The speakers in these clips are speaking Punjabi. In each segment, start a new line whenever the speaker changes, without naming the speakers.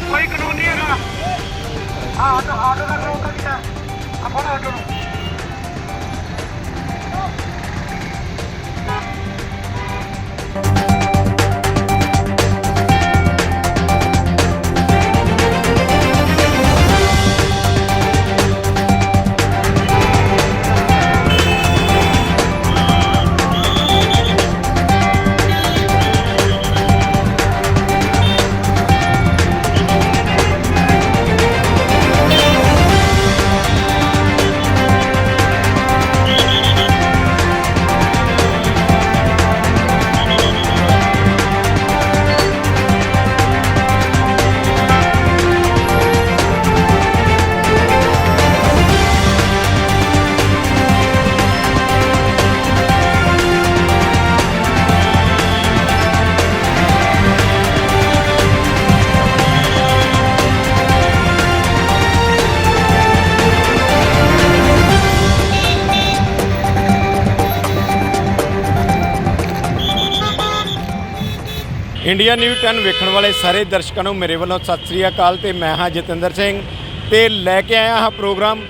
ਕੋਈ ਕਾਨੂੰਨ ਨਹੀਂ ਹੈਗਾ। ਹਾਂ ਆਟੋ ਆਟੋ ਦਾ ਰੋਕ ਕੀਤਾ। ਆਪਾਂ ਆਟੋ ਨੂੰ
ਇੰਡੀਆ ਨਿਊਜ਼ 10 ਵੇਖਣ ਵਾਲੇ ਸਾਰੇ ਦਰਸ਼ਕਾਂ ਨੂੰ ਮੇਰੇ ਵੱਲੋਂ ਸਤਿ ਸ੍ਰੀ ਅਕਾਲ ਤੇ ਮੈਂ ਹਾਂ ਜਤਿੰਦਰ ਸਿੰਘ ਤੇ ਲੈ ਕੇ ਆਇਆ ਹਾਂ ਪ੍ਰੋਗਰਾਮ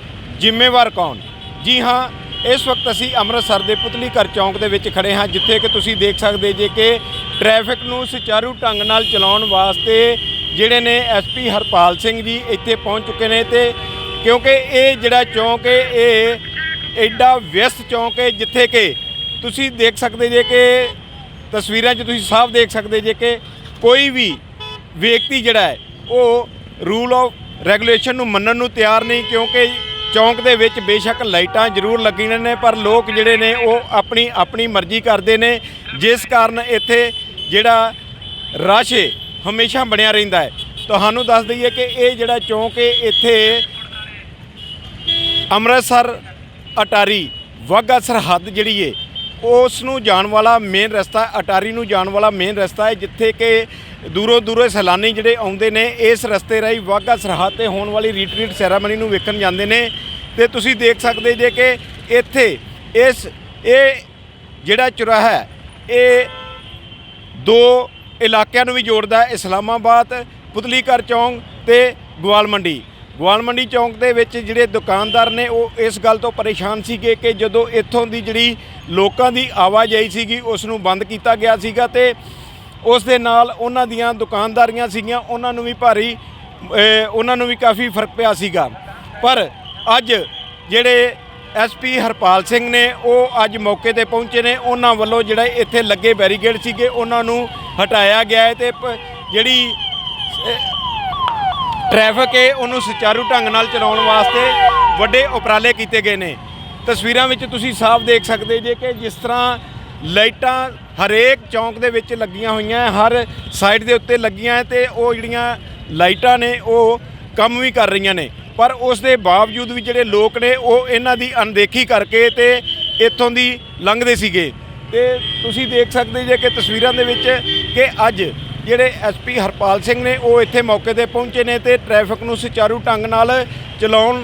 ਜ਼ਿੰਮੇਵਾਰ ਕੌਣ? ਜੀ ਹਾਂ, ਇਸ ਵਕਤ ਅਸੀਂ ਅੰਮ੍ਰਿਤਸਰ ਦੇ ਪੁਤਲੀ ਘਰ ਚੌਂਕ ਦੇ ਵਿੱਚ ਖੜੇ ਹਾਂ, ਜਿੱਥੇ ਕਿ ਤੁਸੀਂ ਦੇਖ ਸਕਦੇ ਜੇ ਕਿ ਟ੍ਰੈਫਿਕ ਨੂੰ ਸੁਚਾਰੂ ਢੰਗ ਨਾਲ ਚਲਾਉਣ ਵਾਸਤੇ ਜਿਹੜੇ ਨੇ ਐਸਪੀ ਹਰਪਾਲ ਸਿੰਘ ਜੀ ਇੱਥੇ ਪਹੁੰਚ ਚੁੱਕੇ ਨੇ ਤੇ ਕਿਉਂਕਿ ਇਹ ਜਿਹੜਾ ਚੌਂਕ ਹੈ, ਇਹ ਐਡਾ ਵਿਅਸਤ ਚੌਂਕ ਹੈ, ਜਿੱਥੇ ਕਿ ਤੁਸੀਂ ਦੇਖ ਸਕਦੇ ਜੇ ਕਿ ਤਸਵੀਰਾਂ 'ਚ ਤੁਸੀਂ ਸਾਫ਼ ਦੇਖ ਸਕਦੇ ਜੇ ਕਿ ਕੋਈ ਵੀ ਵਿਅਕਤੀ ਜਿਹੜਾ ਹੈ, ਉਹ ਰੂਲ ਆਫ ਰੈਗੂਲੇਸ਼ਨ ਨੂੰ ਮੰਨਣ ਨੂੰ ਤਿਆਰ ਨਹੀਂ ਕਿਉਂਕਿ ਚੌਂਕ ਦੇ ਵਿੱਚ ਬੇਸ਼ੱਕ ਲਾਈਟਾਂ ਜ਼ਰੂਰ ਲੱਗੀਆਂ ਨੇ, ਪਰ ਲੋਕ ਜਿਹੜੇ ਨੇ ਉਹ ਆਪਣੀ ਆਪਣੀ ਮਰਜ਼ੀ ਕਰਦੇ ਨੇ। ਜਿਸ ਕਾਰਨ ਇੱਥੇ ਜਿਹੜਾ ਰਸ਼ ਹੈ ਹਮੇਸ਼ਾ ਬਣਿਆ ਰਹਿੰਦਾ ਹੈ। ਤੁਹਾਨੂੰ ਦੱਸ ਦਈਏ ਕਿ ਇਹ ਜਿਹੜਾ ਚੌਂਕ ਹੈ ਇੱਥੇ ਅੰਮ੍ਰਿਤਸਰ ਅਟਾਰੀ ਵਾਹਗਾ ਸਰਹੱਦ ਜਿਹੜੀ ਏ ਉਸ ਨੂੰ ਜਾਣ ਵਾਲਾ ਮੇਨ ਰਸਤਾ, ਅਟਾਰੀ ਨੂੰ ਜਾਣ ਵਾਲਾ ਮੇਨ ਰਸਤਾ ਹੈ, ਜਿੱਥੇ ਕਿ ਦੂਰੋਂ ਦੂਰੋਂ ਸੈਲਾਨੀ ਜਿਹੜੇ ਆਉਂਦੇ ਨੇ, ਇਸ ਰਸਤੇ ਰਾਹੀਂ ਵਾਹਗਾ ਸਰਹੱਦ ਤੇ ਹੋਣ ਵਾਲੀ ਰੀਟਰੀਟ ਸੈਰਾਮਨੀ ਨੂੰ ਵੇਖਣ ਜਾਂਦੇ ਨੇ। ਤੇ ਤੁਸੀਂ ਦੇਖ ਸਕਦੇ ਜੇ ਕਿ ਇੱਥੇ ਇਸ, ਇਹ ਜਿਹੜਾ ਚੁਰਾਹਾ ਹੈ, ਇਹ ਦੋ ਇਲਾਕਿਆਂ ਨੂੰ ਵੀ ਜੋੜਦਾ ਹੈ, ਇਸਲਾਮਾਬਾਦ ਪੁਤਲੀਕਰ ਚੌਂਕ ਤੇ ਗਵਾਲ ਮੰਡੀ ਗਵਾਲ ਮੰਡੀ ਚੌਂਕ ਦੇ ਵਿੱਚ ਜਿਹੜੇ ਦੁਕਾਨਦਾਰ ਨੇ ਉਹ ਇਸ ਗੱਲ ਤੋਂ ਪਰੇਸ਼ਾਨ ਸੀਗੇ ਕਿ ਜਦੋਂ ਇੱਥੋਂ ਦੀ ਜਿਹੜੀ ਲੋਕਾਂ ਦੀ ਆਵਾਜਾਈ ਸੀਗੀ, ਉਸ ਨੂੰ ਬੰਦ ਕੀਤਾ ਗਿਆ ਸੀਗਾ ਤੇ ਉਸ ਦੇ ਨਾਲ ਉਹਨਾਂ ਦੀਆਂ ਦੁਕਾਨਦਾਰੀਆਂ ਸੀਗੀਆਂ, ਉਹਨਾਂ ਨੂੰ ਵੀ ਭਾਰੀ ਉਹਨਾਂ ਨੂੰ ਵੀ ਕਾਫੀ ਫ਼ਰਕ ਪਿਆ ਸੀਗਾ। ਪਰ ਅੱਜ ਜਿਹੜੇ ਐਸਪੀ ਹਰਪਾਲ ਸਿੰਘ ਨੇ, ਉਹ ਅੱਜ ਮੌਕੇ ਤੇ ਪਹੁੰਚੇ ਨੇ। ਉਹਨਾਂ ਵੱਲੋਂ ਜਿਹੜਾ ਇੱਥੇ ਲੱਗੇ ਬੈਰੀਕੇਡ ਸੀਗੇ, ਉਹਨਾਂ ਨੂੰ ਹਟਾਇਆ ਗਿਆ ਹੈ ਤੇ ਪ- ਜਿਹੜੀ ਟ੍ਰੈਫਿਕ ਹੈ ਉਹਨੂੰ ਸੁਚਾਰੂ ਢੰਗ ਨਾਲ ਚਲਾਉਣ ਵਾਸਤੇ ਵੱਡੇ ਉਪਰਾਲੇ ਕੀਤੇ ਗਏ ਨੇ। ਤਸਵੀਰਾਂ ਵਿੱਚ ਤੁਸੀਂ ਸਾਫ਼ ਦੇਖ ਸਕਦੇ ਜੇ ਕਿ ਜਿਸ ਤਰ੍ਹਾਂ ਲਾਈਟਾਂ ਹਰੇਕ ਚੌਂਕ ਦੇ ਵਿੱਚ ਲੱਗੀਆਂ ਹੋਈਆਂ ਹਰ ਸਾਈਡ ਦੇ ਉੱਤੇ ਲੱਗੀਆਂ ਹੈ ਤੇ ਉਹ ਜਿਹੜੀਆਂ ਲਾਈਟਾਂ ਨੇ, ਉਹ ਕੰਮ ਵੀ ਕਰ ਰਹੀਆਂ ਨੇ। ਪਰ ਉਸ ਦੇ ਬਾਵਜੂਦ ਵੀ ਜਿਹੜੇ ਲੋਕ ਨੇ, ਉਹ ਇਹਨਾਂ ਦੀ ਅਣਦੇਖੀ ਕਰਕੇ ਤੇ ਇੱਥੋਂ ਦੀ ਲੰਘਦੇ ਸੀਗੇ। ਤੇ ਤੁਸੀਂ ਦੇਖ ਸਕਦੇ ਜੇ ਕਿ ਤਸਵੀਰਾਂ ਦੇ ਵਿੱਚ ਕਿ ਅੱਜ ਜਿਹੜੇ ਐਸਪੀ ਹਰਪਾਲ ਸਿੰਘ ਨੇ ਉਹ ਇੱਥੇ ਮੌਕੇ ਤੇ ਪਹੁੰਚੇ ਨੇ ਤੇ ਟ੍ਰੈਫਿਕ ਨੂੰ ਸੁਚਾਰੂ ਢੰਗ ਨਾਲ ਚਲਾਉਣ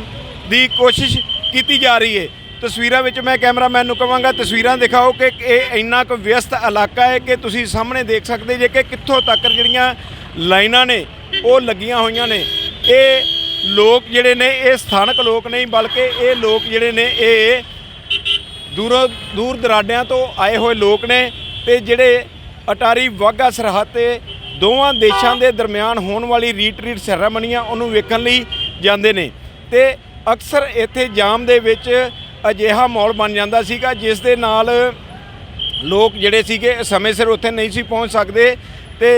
ਦੀ ਕੋਸ਼ਿਸ਼ ਕੀਤੀ ਜਾ ਰਹੀ ਹੈ। ਤਸਵੀਰਾਂ ਵਿੱਚ ਮੈਂ ਕੈਮਰਾਮੈਨ ਨੂੰ ਕਹਾਂਗਾ, ਤਸਵੀਰਾਂ ਦਿਖਾਓ ਕਿ ਇਹ ਇੰਨਾ ਕੁ ਵਿਅਸਤ ਇਲਾਕਾ ਹੈ ਕਿ ਤੁਸੀਂ ਸਾਹਮਣੇ ਦੇਖ ਸਕਦੇ ਜੇ ਕਿ ਕਿੱਥੋਂ ਤੱਕ ਜਿਹੜੀਆਂ ਲਾਈਨਾਂ ਨੇ, ਉਹ ਲੱਗੀਆਂ ਹੋਈਆਂ ਨੇ। ਇਹ ਲੋਕ ਜਿਹੜੇ ਨੇ, ਇਹ ਸਥਾਨਕ ਲੋਕ ਨਹੀਂ, ਬਲਕਿ ਇਹ ਲੋਕ ਜਿਹੜੇ ਨੇ, ਇਹ ਦੂਰੋਂ, ਦੂਰ ਦਰਾਡਿਆਂ ਤੋਂ ਆਏ ਹੋਏ ਲੋਕ ਨੇ ਤੇ ਜਿਹੜੇ ਅਟਾਰੀ ਵਾਹਗਾ ਸਰਹੱਦ ਤੇ ਦੋਵਾਂ ਦੇਸ਼ਾਂ ਦੇ ਦਰਮਿਆਨ ਹੋਣ ਵਾਲੀ ਰੀਟਰੀਟ ਸੈਰਾਮਨੀਆਂ ਉਹਨੂੰ ਵੇਖਣ ਲਈ ਜਾਂਦੇ ਨੇ। ਤੇ ਅਕਸਰ ਇੱਥੇ ਜਾਮ ਦੇ ਵਿੱਚ ਅਜਿਹਾ ਮਾਹੌਲ ਬਣ ਜਾਂਦਾ ਸੀਗਾ, ਜਿਸ ਦੇ ਨਾਲ ਲੋਕ ਜਿਹੜੇ ਸੀਗੇ ਸਮੇਂ ਸਿਰ ਉੱਥੇ ਨਹੀਂ ਸੀ ਪਹੁੰਚ ਸਕਦੇ। ਤੇ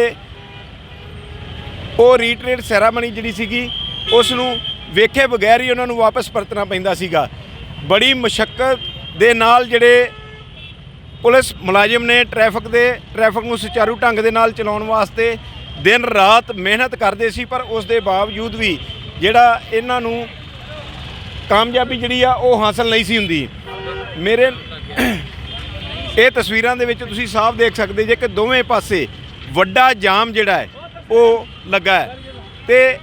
ਉਹ ਰੀਟਰੀਟ ਸੈਰਾਮਨੀ ਜਿਹੜੀ ਸੀਗੀ ਉਸ ਨੂੰ ਵੇਖੇ ਬਗੈਰ ਹੀ ਉਹਨਾਂ ਨੂੰ ਵਾਪਸ ਪਰਤਣਾ ਪੈਂਦਾ ਸੀਗਾ। ਬੜੀ ਮੁਸ਼ਕਲ ਦੇ ਨਾਲ ਜਿਹੜੇ ਪੁਲਿਸ ਮੁਲਾਜ਼ਮ ਨੇ ਟ੍ਰੈਫਿਕ ਦੇ, ਟ੍ਰੈਫਿਕ ਨੂੰ ਸੁਚਾਰੂ ਢੰਗ ਦੇ ਨਾਲ ਚਲਾਉਣ ਵਾਸਤੇ ਦਿਨ ਰਾਤ ਮਿਹਨਤ ਕਰਦੇ ਸੀ, ਪਰ ਉਸ ਦੇ ਬਾਵਜੂਦ ਵੀ ਜਿਹੜਾ ਇਹਨਾਂ ਨੂੰ ਕਾਮਯਾਬੀ ਜਿਹੜੀ ਆ, ਉਹ ਹਾਸਲ ਨਹੀਂ ਸੀ ਹੁੰਦੀ। ਮੇਰੇ ਇਹ ਤਸਵੀਰਾਂ ਦੇ ਵਿੱਚ ਤੁਸੀਂ ਸਾਫ਼ ਦੇਖ ਸਕਦੇ ਜੇ ਕਿ ਦੋਵੇਂ ਪਾਸੇ ਵੱਡਾ ਜਾਮ ਜਿਹੜਾ ਹੈ, ਉਹ ਲੱਗਾ ਹੈ। ਤੇ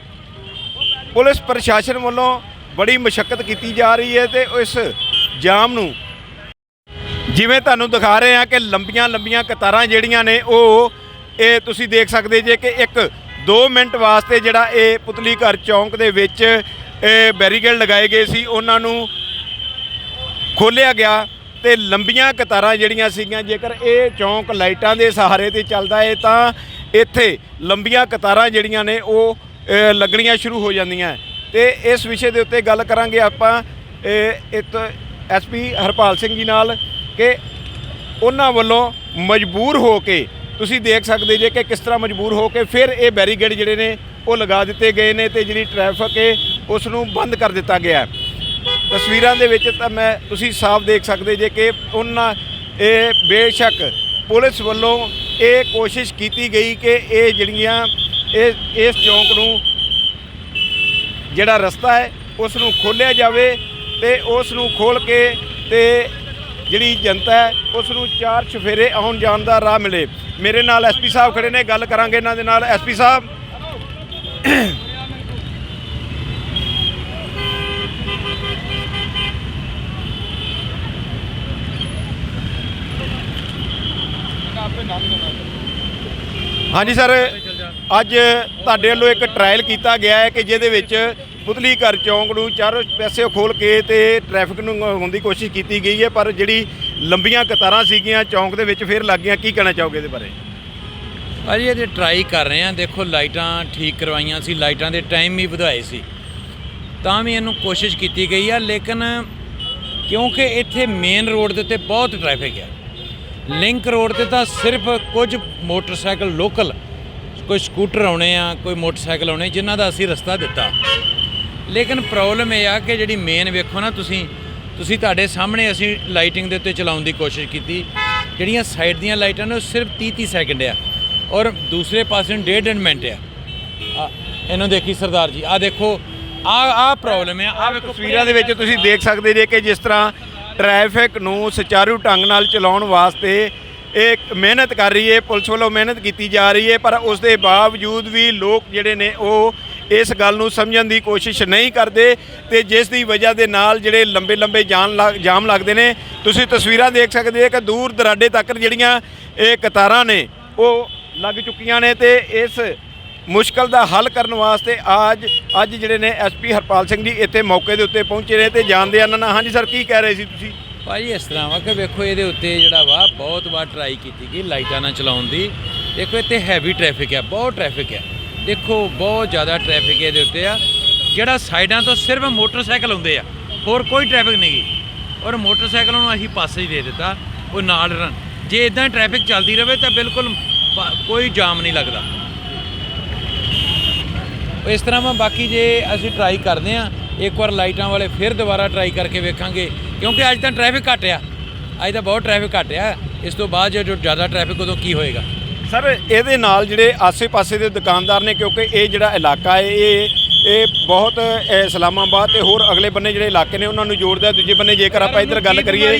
ਪੁਲਿਸ ਪ੍ਰਸ਼ਾਸਨ ਵੱਲੋਂ ਬੜੀ ਮੁਸ਼ਕਲ ਕੀਤੀ ਜਾ ਰਹੀ ਹੈ ਤੇ ਇਸ ਜਾਮ ਨੂੰ ਜਿਵੇਂ ਤੁਹਾਨੂੰ ਦਿਖਾ ਰਹੇ ਆ ਕਿ ਲੰਬੀਆਂ ਲੰਬੀਆਂ ਕਤਾਰਾਂ ਜਿਹੜੀਆਂ ਨੇ ਉਹ ਇਹ ਤੁਸੀਂ ਦੇਖ ਸਕਦੇ ਜੇ ਕਿ ਇੱਕ 2 ਮਿੰਟ ਵਾਸਤੇ ਜਿਹੜਾ ਇਹ ਪੁਤਲੀ ਘਰ ਚੌਂਕ ਦੇ ਵਿੱਚ ਇਹ ਬੈਰੀਕੇਡ ਲਗਾਏ ਗਏ ਸੀ, ਉਹਨਾਂ ਨੂੰ ਖੋਲਿਆ ਗਿਆ ਤੇ ਲੰਬੀਆਂ ਕਤਾਰਾਂ ਜਿਹੜੀਆਂ ਸੀਗੀਆਂ, ਜੇਕਰ ਇਹ ਚੌਂਕ ਲਾਈਟਾਂ ਦੇ ਸਹਾਰੇ ਤੇ ਚੱਲਦਾ ਏ ਤਾਂ ਇੱਥੇ ਲੰਬੀਆਂ ਕਤਾਰਾਂ ਜਿਹੜੀਆਂ ਨੇ ਉਹ ਲੱਗਣੀਆਂ ਸ਼ੁਰੂ ਹੋ ਜਾਂਦੀਆਂ। ਤੇ ਇਸ ਵਿਸ਼ੇ ਦੇ ਉੱਤੇ ਗੱਲ ਕਰਾਂਗੇ ਆਪਾਂ ਇਹ ਇੱਕ ਐਸਪੀ ਹਰਪਾਲ ਸਿੰਘ ਜੀ ਨਾਲ। ਕਿ ਉਹਨਾਂ ਵੱਲੋਂ ਮਜਬੂਰ ਹੋ ਕੇ ਤੁਸੀਂ ਦੇਖ ਸਕਦੇ ਜੇ ਕਿ ਕਿਸ ਤਰ੍ਹਾਂ ਮਜਬੂਰ ਹੋ ਕੇ ਫਿਰ ਇਹ ਬੈਰੀਗੇਡ ਜਿਹੜੇ ਨੇ ਉਹ ਲਗਾ ਦਿੱਤੇ ਗਏ ਨੇ ਤੇ ਜਿਹੜੀ ਟ੍ਰੈਫਿਕ ਹੈ ਉਸ ਨੂੰ ਬੰਦ ਕਰ ਦਿੱਤਾ ਗਿਆ ਤਸਵੀਰਾਂ ਦੇ ਵਿੱਚ ਤਾਂ ਮੈਂ ਤੁਸੀਂ ਸਾਫ਼ ਦੇਖ ਸਕਦੇ ਜੇ ਕਿ ਉਹਨਾਂ ਇਹ ਬੇਸ਼ੱਕ ਪੁਲਿਸ ਵੱਲੋਂ ਇਹ ਕੋਸ਼ਿਸ਼ ਕੀਤੀ ਗਈ ਕਿ ਇਹ ਜਿਹੜੀਆਂ ਇਹ ਇਸ ਚੌਂਕ ਨੂੰ ਜਿਹੜਾ ਰਸਤਾ ਹੈ ਉਸ ਨੂੰ ਖੋਲ੍ਹਿਆ ਜਾਵੇ ਤੇ ਉਸ ਨੂੰ ਖੋਲ ਕੇ ਤੇ ਜਿਹੜੀ ਜਨਤਾ ਹੈ, ਉਸ ਨੂੰ ਚਾਰ ਚਫੇਰੇ ਆਉਣ ਜਾਣ ਦਾ ਰਾਹ ਮਿਲੇ। ਮੇਰੇ ਨਾਲ ਐਸਪੀ ਸਾਹਿਬ ਖੜੇ ਨੇ, ਗੱਲ ਕਰਾਂਗੇ ਇਹਨਾਂ ਦੇ ਨਾਲ। ਐਸਪੀ ਸਾਹਿਬ। ਹਾਂਜੀ ਸਰ, ਅੱਜ ਤੁਹਾਡੇ ਵੱਲੋਂ ਇੱਕ ਟ੍ਰਾਇਲ ਕੀਤਾ ਗਿਆ ਹੈ ਕਿ ਜਿਹਦੇ ਵਿੱਚ ਪੁਤਲੀ ਘਰ ਚੌਂਕ ਨੂੰ ਚਾਰੋਂ ਪਾਸੇ ਖੋਲ ਕੇ ਤੇ ਟ੍ਰੈਫਿਕ ਨੂੰ ਹੋਣ ਦੀ ਕੋਸ਼ਿਸ਼ ਕੀਤੀ ਗਈ ਹੈ, ਪਰ ਜਿਹੜੀ ਲੰਬੀਆਂ ਕਤਾਰਾਂ ਸੀਗੀਆਂ ਚੌਂਕ ਦੇ ਵਿੱਚ, ਫੇਰ ਲੱਗ ਗਈਆਂ ਕੀ ਕਹਿਣਾ ਚਾਹੋਗੇ ਇਹਦੇ ਬਾਰੇ?
ਅਜੇ ਇਹਦੇ ਟਰਾਈ ਕਰ ਰਹੇ ਆ ਦੇਖੋ, ਲਾਈਟਾਂ ਠੀਕ ਕਰਵਾਈਆਂ ਸੀ, ਲਾਈਟਾਂ ਦੇ ਟਾਈਮ ਵੀ ਵਧਾਏ ਸੀ। ਤਾਂ ਵੀ ਇਹਨੂੰ ਕੋਸ਼ਿਸ਼ ਕੀਤੀ ਗਈ ਆ, ਲੇਕਿਨ ਕਿਉਂਕਿ ਇੱਥੇ ਮੇਨ ਰੋਡ ਦੇ ਉੱਤੇ ਬਹੁਤ ਟ੍ਰੈਫਿਕ ਹੈ ਲਿੰਕ ਰੋਡ ਤੇ ਤਾਂ ਸਿਰਫ ਕੁਝ ਮੋਟਰਸਾਈਕਲ ਲੋਕਲ ਕੋਈ ਸਕੂਟਰ ਆਉਣੇ ਆ, ਕੋਈ ਮੋਟਰਸਾਈਕਲ ਆਉਣੇ, ਜਿਨ੍ਹਾਂ ਦਾ ਅਸੀਂ ਰਸਤਾ ਦਿੱਤਾ। ਲੇਕਿਨ ਪ੍ਰੋਬਲਮ ਇਹ ਆ ਕਿ ਜਿਹੜੀ ਮੇਨ ਵੇਖੋ ਨਾ ਤੁਸੀਂ ਤੁਸੀਂ ਤੁਹਾਡੇ ਸਾਹਮਣੇ ਅਸੀਂ ਲਾਈਟਿੰਗ ਦੇ ਉੱਤੇ ਚਲਾਉਣ ਦੀ ਕੋਸ਼ਿਸ਼ ਕੀਤੀ। ਜਿਹੜੀਆਂ ਸਾਈਡ ਦੀਆਂ ਲਾਈਟਾਂ ਨੇ ਉਹ ਸਿਰਫ 30 30 ਸੈਕਿੰਡ ਆ। ਔਰ ਦੂਸਰੇ ਪਾਸੇ ਨੂੰ ਡੇਢ ਡੇਢ ਮਿੰਟ ਆ। ਆ, ਇਹਨੂੰ ਦੇਖੀ ਸਰਦਾਰ ਜੀ। ਆ ਦੇਖੋ ਆ ਆ ਪ੍ਰੋਬਲਮ ਆ। ਆ ਵੇਖੋ
ਤਸਵੀਰਾਂ ਦੇ ਵਿੱਚ ਤੁਸੀਂ ਦੇਖ ਸਕਦੇ ਜੇ ਕਿ ਜਿਸ ਤਰ੍ਹਾਂ ਟ੍ਰੈਫਿਕ ਨੂੰ ਸੁਚਾਰੂ ਢੰਗ ਨਾਲ ਚਲਾਉਣ ਵਾਸਤੇ ਇਹ ਮਿਹਨਤ ਕਰ ਰਹੀ ਹੈ ਪੁਲਿਸ ਵੱਲੋਂ ਮਿਹਨਤ ਕੀਤੀ ਜਾ ਰਹੀ ਹੈ ਪਰ ਉਸ ਦੇ ਬਾਵਜੂਦ ਵੀ ਲੋਕ ਜਿਹੜੇ ਨੇ ਉਹ ਇਸ ਗੱਲ ਨੂੰ ਸਮਝਣ ਦੀ ਕੋਸ਼ਿਸ਼ ਨਹੀਂ ਕਰਦੇ ਤੇ ਜਿਸ ਦੀ ਵਜ੍ਹਾ ਦੇ ਨਾਲ ਜਿਹੜੇ ਲੰਬੇ ਲੰਬੇ ਜਾਮ ਲੱਗ- ਜਾਮ ਲੱਗਦੇ ਨੇ, ਤੁਸੀਂ ਤਸਵੀਰਾਂ ਦੇਖ ਸਕਦੇ ਹੋ ਕਿ ਦੂਰ ਦਰਾਡੇ ਤੱਕ ਜਿਹੜੀਆਂ ਇਹ ਕਤਾਰਾਂ ਨੇ, ਉਹ ਲੱਗ ਚੁੱਕੀਆਂ ਨੇ ਤੇ ਇਸ ਮੁਸ਼ਕਲ ਦਾ ਹੱਲ ਕਰਨ ਵਾਸਤੇ ਅੱਜ ਅੱਜ ਜਿਹੜੇ ਨੇ ਐਸਪੀ ਹਰਪਾਲ ਸਿੰਘ ਜੀ ਇੱਥੇ ਮੌਕੇ ਦੇ ਉੱਤੇ ਪਹੁੰਚੇ ਨੇ ਤੇ ਜਾਣਦੇ ਆ ਇਹਨਾਂ ਨਾਲ ਹਾਂਜੀ ਸਰ, ਕੀ ਕਹਿ ਰਹੇ ਸੀ ਤੁਸੀਂ?
ਭਾਜੀ, ਇਸ ਤਰ੍ਹਾਂ ਵਾ ਕਿ ਵੇਖੋ, ਇਹਦੇ ਉੱਤੇ ਜਿਹੜਾ ਵਾ ਬਹੁਤ ਵਾਰ ਟਰਾਈ ਕੀਤੀ ਗਈ ਲਾਈਟਾਂ ਨਾ ਚਲਾਉਣ ਦੀ। ਦੇਖੋ, ਇੱਥੇ ਹੈਵੀ ਟ੍ਰੈਫਿਕ ਹੈ ਬਹੁਤ ਟ੍ਰੈਫਿਕ ਹੈ ਦੇਖੋ, ਬਹੁਤ ਜ਼ਿਆਦਾ ਟ੍ਰੈਫਿਕ ਇਹਦੇ ਉੱਤੇ ਆ। ਜਿਹੜਾ ਸਾਈਡਾਂ ਤੋਂ ਸਿਰਫ ਮੋਟਰਸਾਈਕਲ ਹੁੰਦੇ ਆ, ਹੋਰ ਕੋਈ ਟ੍ਰੈਫਿਕ ਨਹੀਂ ਗਈ ਔਰ ਮੋਟਰਸਾਈਕਲ ਨੂੰ ਅਸੀਂ ਪਾਸੇ ਹੀ ਦੇ ਦਿੱਤਾ, ਉਹ ਨਾਲ ਰਨ ਜੇ ਇਦਾਂ ਟ੍ਰੈਫਿਕ ਚੱਲਦੀ ਰਹੇ ਤਾਂ ਬਿਲਕੁਲ ਕੋਈ ਜਾਮ ਨਹੀਂ ਲੱਗਦਾ। ਇਸ ਤਰ੍ਹਾਂ ਮੈਂ ਬਾਕੀ ਜੇ ਅਸੀਂ ਟਰਾਈ ਕਰਦੇ ਆ ਇੱਕ ਵਾਰ ਲਾਈਟਾਂ ਵਾਲੇ ਫਿਰ ਦੁਬਾਰਾ ਟਰਾਈ ਕਰਕੇ ਵੇਖਾਂਗੇ, ਕਿਉਂਕਿ ਅੱਜ ਤਾਂ ਟ੍ਰੈਫਿਕ ਘੱਟ ਆ। ਅੱਜ ਤਾਂ ਬਹੁਤ ਟ੍ਰੈਫਿਕ ਘੱਟ ਆ। ਇਸ ਤੋਂ ਬਾਅਦ ਜੇ ਜੋ ਜ਼ਿਆਦਾ ਟ੍ਰੈਫਿਕ ਉਦੋਂ ਕੀ ਹੋਏਗਾ?
ਸਰ ਇਹਦੇ ਨਾਲ ਜਿਹੜੇ ਆਸੇ-ਪਾਸੇ ਦੇ ਦੁਕਾਨਦਾਰ ਨੇ ਕਿਉਂਕਿ ਇਹ ਜਿਹੜਾ ਇਲਾਕਾ ਹੈ ਇਹ ਇਹ ਬਹੁਤ ਇਸਲਾਮਾਬਾਦ ਤੇ ਹੋਰ ਅਗਲੇ ਬੰਨੇ ਜਿਹੜੇ ਇਲਾਕੇ ਨੇ ਉਹਨਾਂ ਨੂੰ ਜੋੜਦਾ ਹੈ। ਦੂਜੇ ਬੰਨੇ ਜੇਕਰ ਆਪਾਂ ਇੱਧਰ ਗੱਲ ਕਰੀਏ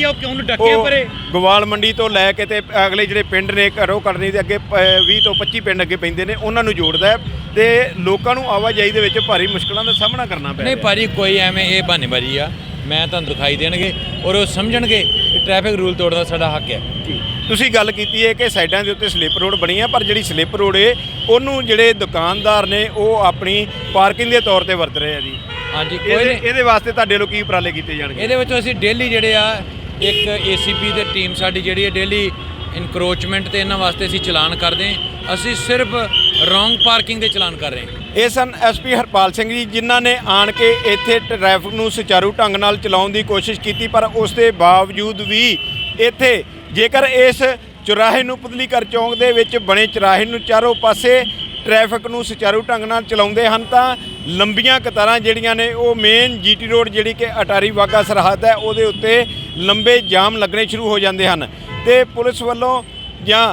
ਗਵਾਲ ਮੰਡੀ ਤੋਂ ਲੈ ਕੇ ਤੇ ਅਗਲੇ ਜਿਹੜੇ ਪਿੰਡ ਨੇ ਘਰੋਂ ਕੱਢਣੀ ਦੇ ਅੱਗੇ ਪ- 20 ਤੋਂ 25 ਪਿੰਡ ਅੱਗੇ ਪੈਂਦੇ ਨੇ ਉਹਨਾਂ ਨੂੰ ਜੋੜਦਾ ਹੈ ਤੇ ਲੋਕਾਂ ਨੂੰ ਆਵਾਜਾਈ ਦੇ ਵਿੱਚ ਭਾਰੀ ਮੁਸ਼ਕਲਾਂ ਦਾ ਸਾਹਮਣਾ ਕਰਨਾ ਪੈ
ਨਹੀਂ
ਰਿਹਾ।
ਭਾਜੀ ਕੋਈ ਐਵੇਂ ਇਹ ਬਹਾਨੇਬਾਜ਼ੀ ਆ। ਮੈਂ ਤੁਹਾਨੂੰ ਦਿਖਾਈ ਦੇਣਗੇ ਔਰ ਉਹ ਸਮਝਣਗੇ ਕਿ ਟ੍ਰੈਫਿਕ ਰੂਲ ਤੋੜਨਾ ਸਾਡਾ ਹੱਕ ਹੈ।
ਜੀ। ਤੁਸੀਂ ਗੱਲ ਕੀਤੀ ਹੈ ਕਿ ਸਾਈਡਾਂ ਦੇ ਉੱਤੇ ਸਲਿੱਪ ਰੋਡ ਬਣੀ ਹੈ ਪਰ ਜਿਹੜੀ ਸਲਿੱਪ ਰੋਡ ਹੈ ਉਹਨੂੰ ਜਿਹੜੇ ਦੁਕਾਨਦਾਰ ਨੇ ਉਹ ਆਪਣੀ ਪਾਰਕਿੰਗ ਦੇ ਤੌਰ ਤੇ ਵਰਤ ਰਹੇ ਆ ਜੀ।
ਹਾਂਜੀ ਕੋਈ
ਇਹਦੇ
ਨਹੀਂ।
ਇਹਦੇ ਵਾਸਤੇ ਤੁਹਾਡੇ ਲੋਕ ਕੀ ਉਪਰਾਲੇ ਕੀਤੇ ਜਾਣਗੇ?
ਇਹਦੇ ਵਿੱਚ ਅਸੀਂ ਡੇਲੀ ਜਿਹੜੇ ਆ ਇੱਕ ਏਸੀਪੀ ਦੇ ਟੀਮ ਸਾਡੀ ਜਿਹੜੀ ਹੈ ਡੇਲੀ ਇਨਕਰੋਚਮੈਂਟ ਤੇ ਇਹਨਾਂ ਵਾਸਤੇ ਅਸੀਂ ਚਲਾਨ ਕਰਦੇ ਹਾਂ। ਅਸੀਂ ਸਿਰਫ ਰੋਂਗ ਪਾਰਕਿੰਗ ਦੇ ਚਲਾਨ ਕਰ ਰਹੇ ਹਾਂ।
ਇਹ ਸਨ ਐਸਪੀ ਹਰਪਾਲ ਸਿੰਘ ਜੀ ਜਿਨ੍ਹਾਂ ਨੇ ਆਣ ਕੇ ਇੱਥੇ ਟ੍ਰੈਫਿਕ ਨੂੰ ਸੁਚਾਰੂ ਢੰਗ ਨਾਲ ਚਲਾਉਣ ਦੀ ਕੋਸ਼ਿਸ਼ ਕੀਤੀ ਪਰ ਉਸ ਦੇ ਬਾਵਜੂਦ ਵੀ ਇੱਥੇ ਜੇਕਰ ਇਸ ਚੁਰਾਹੇ ਨੂੰ ਪੁਤਲੀਕਰ ਚੌਂਕ ਦੇ ਵਿੱਚ ਬਣੇ ਚੁਰਾਹੇ ਨੂੰ ਚਾਰੋਂ ਪਾਸੇ ਟ੍ਰੈਫਿਕ ਨੂੰ ਸੁਚਾਰੂ ਢੰਗ ਨਾਲ ਚਲਾਉਂਦੇ ਹਨ, ਤਾਂ ਲੰਬੀਆਂ ਕਤਾਰਾਂ ਜਿਹੜੀਆਂ ਨੇ, ਉਹ ਮੇਨ ਜੀਟੀ ਰੋਡ ਜਿਹੜੀ ਕਿ ਅਟਾਰੀ ਵਾਗਾ ਸਰਹੱਦ ਹੈ, ਉਹਦੇ ਉੱਤੇ ਲੰਬੇ ਜਾਮ ਲੱਗਣੇ ਸ਼ੁਰੂ ਹੋ ਜਾਂਦੇ ਹਨ। ਤੇ ਪੁਲਿਸ ਵੱਲੋਂ ਜਾਂ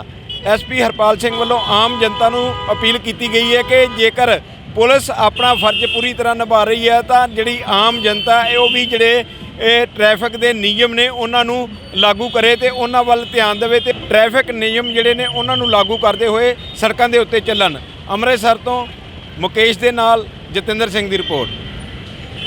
ਐਸਪੀ ਹਰਪਾਲ ਸਿੰਘ ਵੱਲੋਂ ਆਮ ਜਨਤਾ ਨੂੰ ਅਪੀਲ ਕੀਤੀ ਗਈ ਹੈ ਕਿ ਜੇਕਰ ਪੁਲਿਸ ਆਪਣਾ ਫਰਜ਼ ਪੂਰੀ ਤਰ੍ਹਾਂ ਨਿਭਾ ਰਹੀ ਹੈ, ਤਾਂ ਜਿਹੜੀ ਆਮ ਜਨਤਾ ਹੈ, ਉਹ ਵੀ ਜਿਹੜੇ ਇਹ ਟ੍ਰੈਫਿਕ ਦੇ ਨਿਯਮ ਨੇ ਉਹਨਾਂ ਨੂੰ ਲਾਗੂ ਕਰੇ ਤੇ ਉਹਨਾਂ ਵੱਲ ਧਿਆਨ ਦੇਵੇ ਤੇ ਟ੍ਰੈਫਿਕ ਨਿਯਮ ਜਿਹੜੇ ਨੇ ਉਹਨਾਂ ਨੂੰ ਲਾਗੂ ਕਰਦੇ ਹੋਏ ਸੜਕਾਂ ਦੇ ਉੱਤੇ ਚੱਲਣ। ਅੰਮ੍ਰਿਤਸਰ ਤੋਂ ਮੁਕੇਸ਼ ਦੇ ਨਾਲ ਜਤਿੰਦਰ ਸਿੰਘ ਦੀ ਰਿਪੋਰਟ।